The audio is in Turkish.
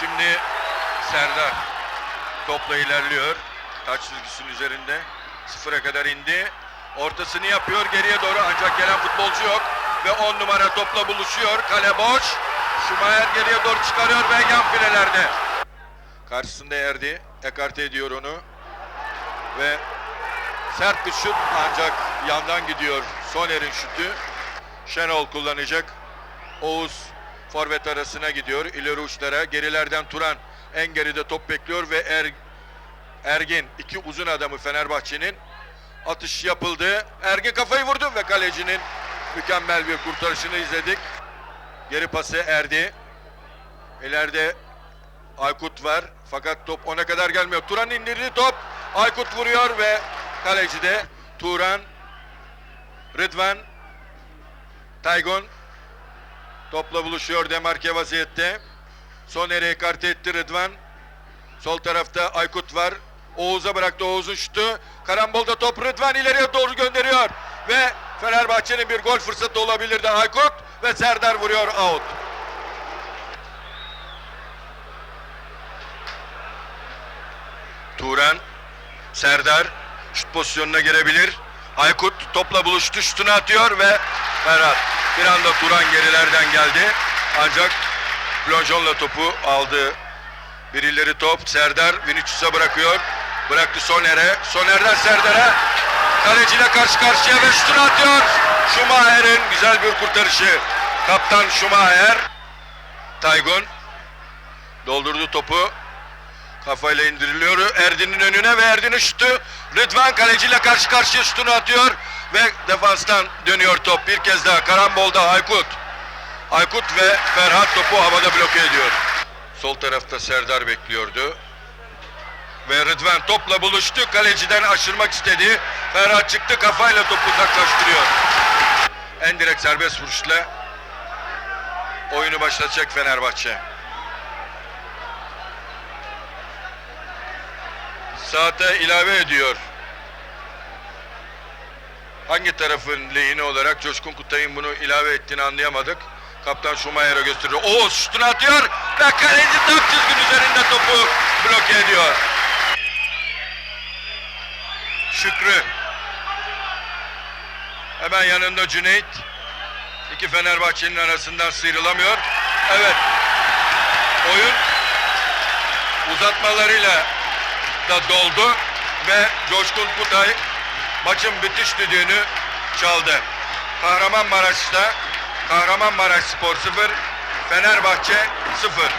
Şimdi Serdar topla ilerliyor. Taç çizgisinin üzerinde. Sıfıra kadar indi. Ortasını yapıyor geriye doğru ancak gelen futbolcu yok. Ve 10 numara topla buluşuyor. Kale boş. Schumacher geriye doğru çıkarıyor ve yan filelerde. Karşısında Erdi. Ekarte ediyor onu. Ve sert bir şut ancak yandan gidiyor. Soner'in şutu. Şenol kullanacak. Oğuz forvet arasına gidiyor. İleri uçlara. Gerilerden Turan en geride top bekliyor ve er, Ergin iki uzun adamı Fenerbahçe'nin atış yapıldı. Ergin kafayı vurdu ve kalecinin mükemmel bir kurtarışını izledik. Geri pası Erdi. İleride Aykut var fakat top ona kadar gelmiyor. Turan indirdi top. Aykut vuruyor ve kaleci de Turan Rıdvan Taygun topla buluşuyor demarke vaziyette. Soner'i ekarte etti Rıdvan. Sol tarafta Aykut var. Oğuz'a bıraktı Oğuz'un şutu. Karambolda top Rıdvan ileriye doğru gönderiyor. Ve Fenerbahçe'nin bir gol fırsatı olabilirdi Aykut. Ve Serdar vuruyor out. Turan, Serdar şut pozisyonuna girebilir. Aykut topla buluştu, şutunu atıyor ve Ferhat. Bir anda Turan gerilerden geldi. Ancak Blonjon'la topu aldı. Birileri top, Serdar Vinicius'a bırakıyor. Bıraktı Soner'e. Soner'den Serdar'a. Kaleciyle karşı karşıya ve şutunu atıyor. Schumacher'in güzel bir kurtarışı. Kaptan Schumacher. Taygun doldurdu topu. Kafayla indiriliyor Erdin'in önüne ve Erdin'in şutu. Rıdvan kaleciyle karşı karşıya şutunu atıyor ve defanstan dönüyor top. Bir kez daha karambolda Aykut. Aykut ve Ferhat topu havada bloke ediyor. Sol tarafta Serdar bekliyordu. Ve Rıdvan topla buluştu. Kaleciden aşırmak istedi. Ferhat çıktı kafayla topu uzaklaştırıyor. En direkt serbest vuruşla oyunu başlatacak Fenerbahçe. Saate ilave ediyor. Hangi tarafın lehine olarak Coşkun Kutay'ın bunu ilave ettiğini anlayamadık. Kaptan Schumacher'a gösteriyor. Oğuz şutunu atıyor ve kaleci tam çizginin üzerinde topu bloke ediyor. Şükrü. Hemen yanında Cüneyt. İki Fenerbahçe'nin arasından sıyrılamıyor. Evet. Oyun uzatmalarıyla da doldu ve Coşkun Kutay maçın bitiş düdüğünü çaldı. Kahramanmaraş'ta Kahramanmaraş Spor 0, Fenerbahçe 0.